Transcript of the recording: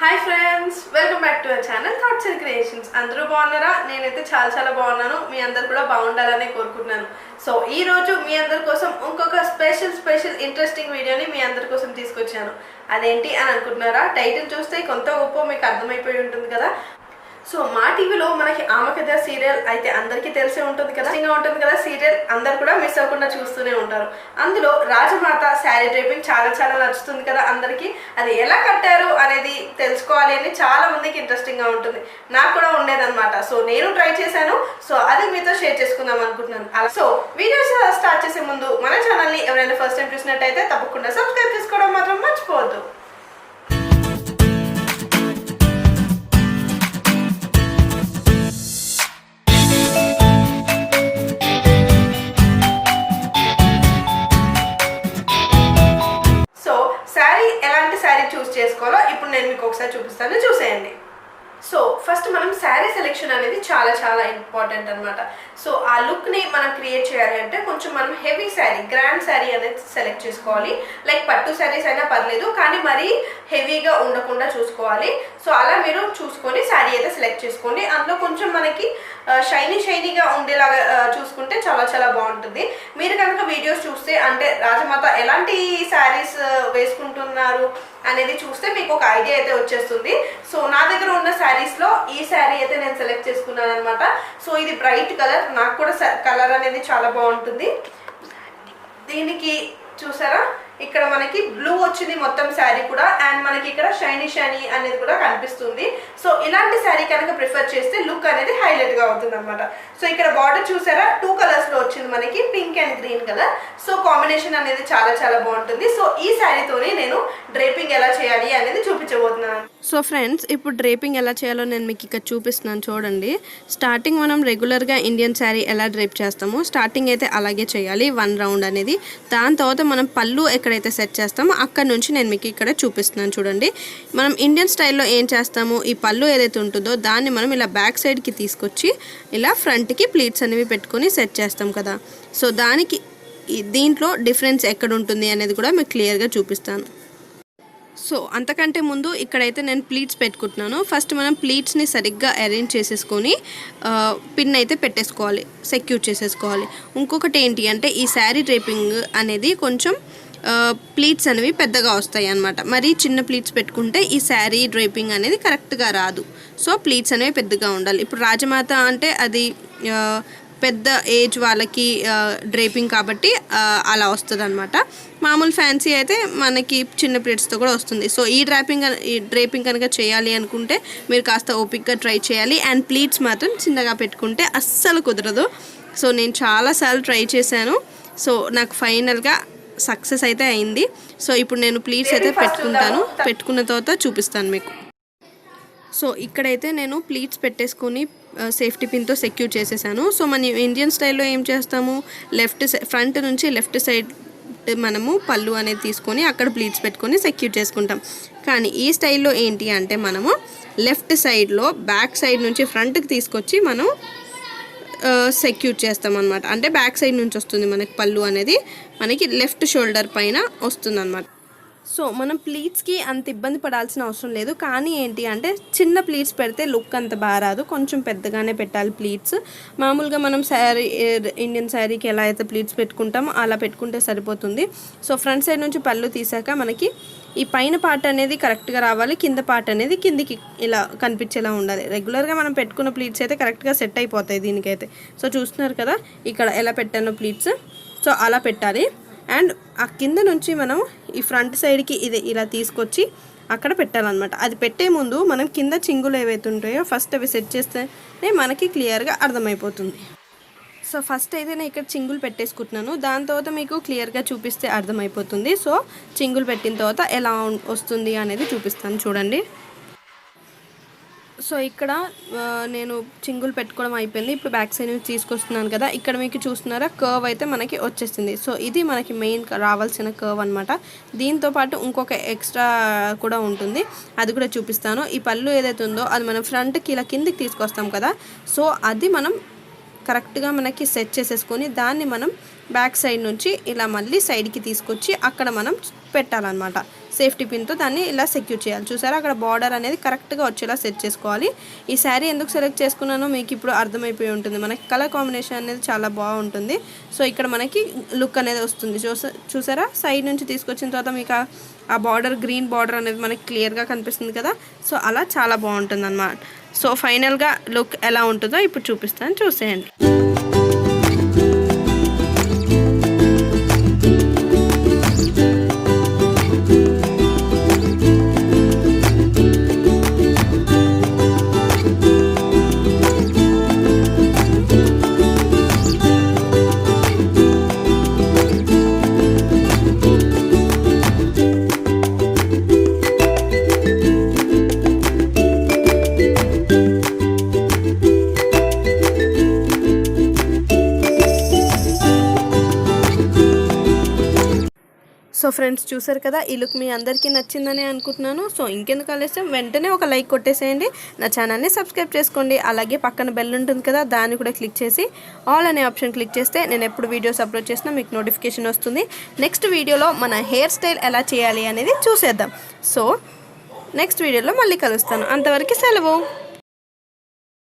Hi friends welcome back to our channel thoughts and creations అందరూ బాగున్నారా? నేనైతే చాలా చాలా బాగున్నాను. మీ అందరు కూడా బాగుండాలని కోరుకుంటున్నాను. సో ఈ రోజు మీ అందరి కోసం ఇంకొక స్పెషల్ స్పెషల్ ఇంట్రెస్టింగ్ వీడియోని మీ అందరి కోసం తీసుకొచ్చాను. అదేంటి అని అనుకుంటున్నారా? టైటిల్ చూస్తే కొంత గొప్ప మీకు అర్థమైపోయి ఉంటుంది కదా. సో మా టీవీలో మనకి ఆమె కథ సీరియల్ అయితే అందరికీ తెలిసే ఉంటుంది కదా ఇంకా ఉంటుంది కదా. సీరియల్ అందరు కూడా మిస్ అవ్వకుండా చూస్తూనే ఉంటారు. అందులో రాజమాత శారీ డ్రైపింగ్ చాలా చాలా నచ్చుతుంది కదా అందరికీ. అది ఎలా కట్టారు అనేది తెలుసుకోవాలి అని చాలా మందికి ఇంట్రెస్టింగ్గా ఉంటుంది. నాకు కూడా ఉండేదన్నమాట. సో నేను ట్రై చేశాను. సో అది మీతో షేర్ చేసుకుందాం అనుకుంటున్నాను. అలా సో వీడియోస్ స్టార్ట్ చేసే ముందు మన ఛానల్ని ఎవరైనా ఫస్ట్ టైం చూసినట్టయితే తప్పకుండా సబ్స్క్రైబ్ చేసుకోవడం మాత్రం మర్చిపోవద్దు. చేసుకోవాలో ఇప్పుడు నేను మీకు ఒకసారి చూపిస్తాను. చూసేయండి. సో ఫస్ట్ మనం శారీ సెలెక్షన్ అనేది చాలా చాలా ఇంపార్టెంట్ అనమాట సో ఆ లుక్ని మనం క్రియేట్ చేయాలి అంటే కొంచెం మనం హెవీ శారీ గ్రాండ్ శారీ అనేది సెలెక్ట్ చేసుకోవాలి. లైక్ పట్టు శారీస్ అయినా పర్లేదు కానీ మరీ హెవీగా ఉండకుండా చూసుకోవాలి. సో అలా మీరు చూసుకొని శారీ అయితే సెలెక్ట్ చేసుకోండి. అందులో కొంచెం మనకి షైనీ షైనీగా ఉండేలాగా చూసుకుంటే చాలా చాలా బాగుంటుంది. మీరు కనుక వీడియోస్ చూస్తే అంటే రాజమాత ఎలాంటి శారీస్ వేసుకుంటున్నారు అనేది చూస్తే మీకు ఒక ఐడియా అయితే వచ్చేస్తుంది. సో నా దగ్గర ఉన్న శారీస్లో ఈ శారీ అయితే నేను సెలెక్ట్ చేసుకున్నాను అనమాట సో ఇది బ్రైట్ కలర్ నాకు కూడా కలర్ అనేది చాలా బాగుంటుంది. దీనికి చూసారా? ఇక్కడ మనకి బ్లూ వచ్చింది మొత్తం శారీ కూడా అండ్ మనకి ఇక్కడ షైనీ షైనీ అనేది కూడా కనిపిస్తుంది. సో ఇలాంటి శారీ కనుక ప్రిఫర్ చేస్తే లుక్ అనేది హైలైట్గా అవుతుంది అనమాట సో ఇక్కడ బార్డర్ చూసారా? టూ కలర్స్లో వచ్చింది మనకి pink and green colour so combination అనేది చాలా చాలా బాగుంటుంది. సో ఈ శారీతోనే నేను డ్రేప్ అనేది చూపించబోతున్నాను. సో ఫ్రెండ్స్ ఇప్పుడు డ్రేపింగ్ ఎలా చేయాలో నేను మీకు ఇక్కడ చూపిస్తున్నాను చూడండి. స్టార్టింగ్ మనం రెగ్యులర్గా ఇండియన్ శారీ ఎలా డ్రేప్ చేస్తామో స్టార్టింగ్ అయితే అలాగే చేయాలి వన్ రౌండ్ అనేది. దాని తర్వాత మనం పళ్ళు ఎక్కడైతే సెట్ చేస్తామో అక్కడ నుంచి నేను మీకు ఇక్కడ చూపిస్తున్నాను చూడండి. మనం ఇండియన్ స్టైల్లో ఏం చేస్తాము ఈ పళ్ళు ఏదైతే ఉంటుందో దాన్ని మనం ఇలా బ్యాక్ సైడ్కి తీసుకొచ్చి ఇలా ఫ్రంట్కి ప్లీట్స్ అనేవి పెట్టుకొని సెట్ చేస్తాం కదా. సో దానికి దీంట్లో డిఫరెన్స్ ఎక్కడ ఉంటుంది అనేది కూడా మీకు క్లియర్గా చూపిస్తాను. సో అంతకంటే ముందు ఇక్కడైతే నేను ప్లీట్స్ పెట్టుకుంటున్నాను. ఫస్ట్ మనం ప్లీట్స్ని సరిగ్గా అరేంజ్ చేసేసుకొని పిన్ అయితే పెట్టేసుకోవాలి సెక్యూర్ చేసేసుకోవాలి. ఇంకొకటి ఏంటి అంటే ఈ శారీ డ్రేపింగ్ అనేది కొంచెం ప్లీట్స్ అనేవి పెద్దగా వస్తాయి అన్నమాట. మరి చిన్న ప్లీట్స్ పెట్టుకుంటే ఈ శారీ డ్రేపింగ్ అనేది కరెక్ట్గా రాదు. సో ప్లీట్స్ అనేవి పెద్దగా ఉండాలి. ఇప్పుడు రాజమాత అంటే అది పెద్ద ఏజ్ వాళ్ళకి డ్రేపింగ్ కాబట్టి అలా వస్తుంది అనమాట మామూలు ఫ్యాన్సీ అయితే మనకి చిన్న ప్లేట్స్తో కూడా వస్తుంది. సో ఈ డ్రాపింగ్ ఈ డ్రేపింగ్ కనుక చేయాలి అనుకుంటే మీరు కాస్త ఓపిక్గా ట్రై చేయాలి. అండ్ ప్లీట్స్ మాత్రం చిన్నగా పెట్టుకుంటే అస్సలు కుదరదు. సో నేను చాలాసార్లు ట్రై చేశాను. సో నాకు ఫైనల్గా సక్సెస్ అయితే అయింది. సో ఇప్పుడు నేను ప్లీట్స్ అయితే పెట్టుకుంటాను. పెట్టుకున్న తర్వాత చూపిస్తాను మీకు. సో ఇక్కడైతే నేను ప్లీట్స్ పెట్టేసుకొని సేఫ్టీ పిన్తో సెక్యూర్ చేసేసాను. సో మన ఇండియన్ స్టైల్లో ఏం చేస్తాము? లెఫ్ట్ ఫ్రంట్ నుంచి లెఫ్ట్ సైడ్ మనము పళ్ళు అనేది తీసుకొని అక్కడ ప్లీట్స్ పెట్టుకొని సెక్యూర్ చేసుకుంటాం. కానీ ఈ స్టైల్లో ఏంటి అంటే మనము లెఫ్ట్ సైడ్లో బ్యాక్ సైడ్ నుంచి ఫ్రంట్కి తీసుకొచ్చి మనం సెక్యూర్ చేస్తాం అనమాట అంటే బ్యాక్ సైడ్ నుంచి వస్తుంది మనకి పళ్ళు అనేది మనకి లెఫ్ట్ షోల్డర్ పైన వస్తుంది అనమాట సో మనం ప్లీట్స్కి అంత ఇబ్బంది పడాల్సిన అవసరం లేదు. కానీ ఏంటి అంటే చిన్న ప్లీట్స్ పెడితే లుక్ అంత బాగా రాదు. కొంచెం పెద్దగానే పెట్టాలి ప్లీట్స్ మామూలుగా మనం శారీ ఇండియన్ శారీకి ఎలా అయితే ప్లీట్స్ పెట్టుకుంటామో అలా పెట్టుకుంటే సరిపోతుంది. సో ఫ్రంట్ సైడ్ నుంచి పళ్ళు తీసాక మనకి ఈ పైన పార్ట్ అనేది కరెక్ట్గా రావాలి. కింద పార్ట్ అనేది కిందికి ఇలా కనిపించేలా ఉండాలి. రెగ్యులర్గా మనం పెట్టుకున్న ప్లీట్స్ అయితే కరెక్ట్గా సెట్ అయిపోతాయి దీనికైతే. సో చూస్తున్నారు కదా ఇక్కడ ఎలా పెట్టానో ప్లీట్స్ సో అలా పెట్టాలి. అండ్ ఆ కింద నుంచి మనం ఈ ఫ్రంట్ సైడ్కి ఇది ఇలా తీసుకొచ్చి అక్కడ పెట్టాలన్నమాట. అది పెట్టే ముందు మనం కింద చింగులు ఏవైతే ఉంటాయో ఫస్ట్ అవి సెట్ చేస్తేనే మనకి క్లియర్గా అర్థమైపోతుంది. సో ఫస్ట్ అయితే నేను ఇక్కడ చింగులు పెట్టేసుకుంటున్నాను. దాని తర్వాత మీకు క్లియర్గా చూపిస్తే అర్థమైపోతుంది. సో చింగులు పెట్టిన తర్వాత ఎలా వస్తుంది అనేది చూపిస్తాను చూడండి. సో ఇక్కడ నేను చింగులు పెట్టుకోవడం అయిపోయింది. ఇప్పుడు బ్యాక్ సైడ్ నుంచి తీసుకొస్తున్నాను కదా ఇక్కడ మీకు చూస్తున్నారా కర్వ్ అయితే మనకి వచ్చేసింది. సో ఇది మనకి మెయిన్ రావాల్సిన కర్వ్ అనమాట దీంతో పాటు ఇంకొక ఎక్స్ట్రా కూడా ఉంటుంది. అది కూడా చూపిస్తాను. ఈ పళ్ళు ఏదైతే ఉందో అది మనం ఫ్రంట్కి ఇలా కిందికి తీసుకొస్తాం కదా సో అది మనం కరెక్ట్గా మనకి సెట్ చేసేసుకొని దాన్ని మనం బ్యాక్ సైడ్ నుంచి ఇలా మళ్ళీ సైడ్కి తీసుకొచ్చి అక్కడ మనం పెట్టాలన్నమాట. సేఫ్టీ పిన్తో దాన్ని ఇలా సెక్యూర్ చేయాలి. చూసారా? అక్కడ బార్డర్ అనేది కరెక్ట్గా వచ్చేలా సెట్ చేసుకోవాలి. ఈ శారీ ఎందుకు సెలెక్ట్ చేసుకున్నానో మీకు ఇప్పుడు అర్థమైపోయి ఉంటుంది. మనకి కలర్ కాంబినేషన్ అనేది చాలా బాగుంటుంది. సో ఇక్కడ మనకి లుక్ అనేది వస్తుంది. చూసా చూసారా? సైడ్ నుంచి తీసుకొచ్చిన తర్వాత మీకు ఆ- ఆ బార్డర్ గ్రీన్ బార్డర్ అనేది మనకి క్లియర్గా కనిపిస్తుంది కదా? సో అలా చాలా బాగుంటుంది అన్నమాట సో ఫైనల్గా లుక్ ఎలా ఉంటుందో ఇప్పుడు చూపిస్తాను. చూసేయండి. సో ఫ్రెండ్స్ చూసారు కదా ఈ లుక్ మీ అందరికీ నచ్చిందని అనుకుంటున్నాను. సో ఇంకెందుకు ఆలస్యం వెంటనే ఒక లైక్ కొట్టేసేయండి. నా ఛానల్ని సబ్స్క్రైబ్ చేసుకోండి. అలాగే పక్కన బెల్ ఉంటుంది కదా దాన్ని కూడా క్లిక్ చేసి ఆల్ అనే ఆప్షన్ క్లిక్ చేస్తే నేను ఎప్పుడు వీడియోస్ అప్లోడ్ చేసినా మీకు నోటిఫికేషన్ వస్తుంది. నెక్స్ట్ వీడియోలో మన హెయిర్ స్టైల్ ఎలా చేయాలి అనేది చూసేద్దాం. సో నెక్స్ట్ వీడియోలో మళ్ళీ కలుస్తాను. అంతవరకు సెలవు.